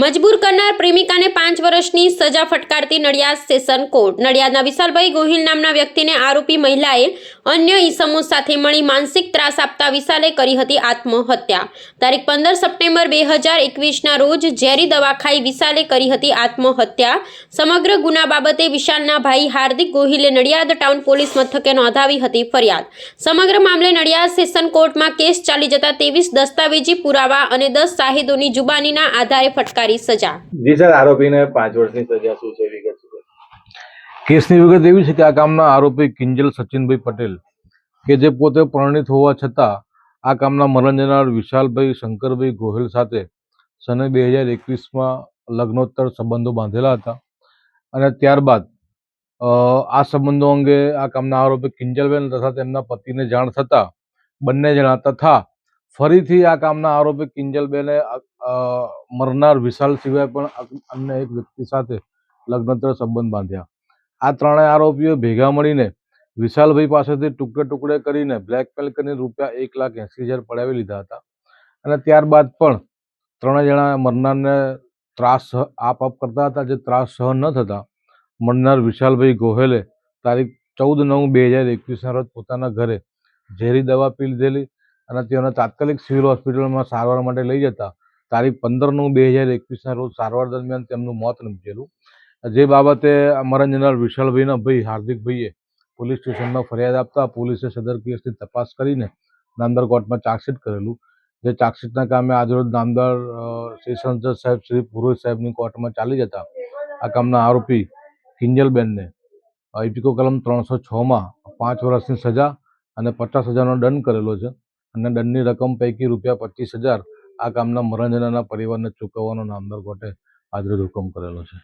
મજબૂર કરનાર પ્રેમિકાને પાંચ વર્ષની સજા ફટકારતી નડિયાદ સેશન કોર્ટ. નડિયાદના વિશાલભાઈ ગોહિલ નામના વ્યક્તિને આરોપી મહિલાએ અન્ય ઈસમો સાથે મળી માનસિક ત્રાસ આપતા વિશાલે કરી હતી આત્મહત્યા. તારીખ પંદર સપ્ટેમ્બર બે હજાર એકવીસના રોજ ઝેરી દવા ખાઈ વિશાલે કરી હતી આત્મહત્યા. સમગ્ર ગુના બાબતે વિશાલના ભાઈ હાર્દિક ગોહિલે નડિયાદ ટાઉન પોલીસ મથકે નોંધાવી હતી ફરિયાદ. સમગ્ર મામલે નડિયાદ સેશન કોર્ટમાં કેસ ચાલી જતા ત્રેવીસ દસ્તાવેજી પુરાવા અને દસ શાહિદોની જુબાનીના આધારે ફટકારી સજા જી સર આરોપીને પાંચ વર્ષની સજા શું છે વિગત કેસની વિગત એવી છે કે આ કામના આરોપી કિંજલ સચિનભાઈ પટેલ કે જે પોતે પરિણિત હોવા છતાં આ કામના મરણ જનાર વિશાલભાઈ શંકરભાઈ ગોહિલ સાથે સને બે હજાર એકવીસમાં લગ્નોત્તર સંબંધો બાંધેલા હતા. અને ત્યારબાદ અ, આ સંબંધો અંગે આ કામના આરોપી કિંજલબેન તથા તેમના પતિને જાણ થતાં બંને જણા તથા ફરીથી આ કામના આરોપી કિંજલબેને મરનાર વિશાલ સિવાય પણ અન્ય એક વ્યક્તિ સાથે લગ્નતર સંબંધ બાંધ્યા. આ ત્રણેય આરોપીઓ ભેગા મળીને વિશાલભાઈ પાસેથી ટુકડે ટુકડે કરીને બ્લેકમેલ કરીને રૂપિયા એક લાખ એંસી હજાર પડાવી લીધા હતા. અને ત્યારબાદ પણ ત્રણેય જણા મરનારને ત્રાસ આપ આપ કરતા હતા, જે ત્રાસ સહન ન થતા. મરનાર વિશાલભાઈ ગોહેલે તારીખ ચૌદ નવ બે હજાર એકવીસના રોજ પોતાના ઘરે ઝેરી દવા પી લીધેલી અને તેઓને તાત્કાલિક સિવિલ હોસ્પિટલમાં સારવાર માટે લઈ જતા તારીખ પંદર નવ બે હજાર એકવીસના રોજ સારવાર દરમિયાન તેમનું મોત નીપજેલું. જે બાબતે અમારા જનાર વિશાલભાઈના ભાઈ હાર્દિકભાઈએ પોલીસ સ્ટેશનમાં ફરિયાદ આપતા પોલીસે સદર કેસની તપાસ કરીને નામદાર કોર્ટમાં ચાર્જશીટ કરેલું. જે ચાર્જશીટના કામે આજરોજ નામદાર સેશન જજ સાહેબ, શ્રી પુરોહિત સાહેબની કોર્ટમાં ચાલી જતા આ કામના આરોપી કિંજલબેનને ઇટીકો કલમ ત્રણસો છમાં પાંચ વર્ષની સજા અને પચાસ હજારનો દંડ કરેલો છે અને દંડની રકમ પૈકી રૂપિયા પચીસ હજાર આ કામના જનારના પરિવારને ચૂકવવાનો નામદાર કોર્ટે આજરોજ હુકમ કરેલો છે.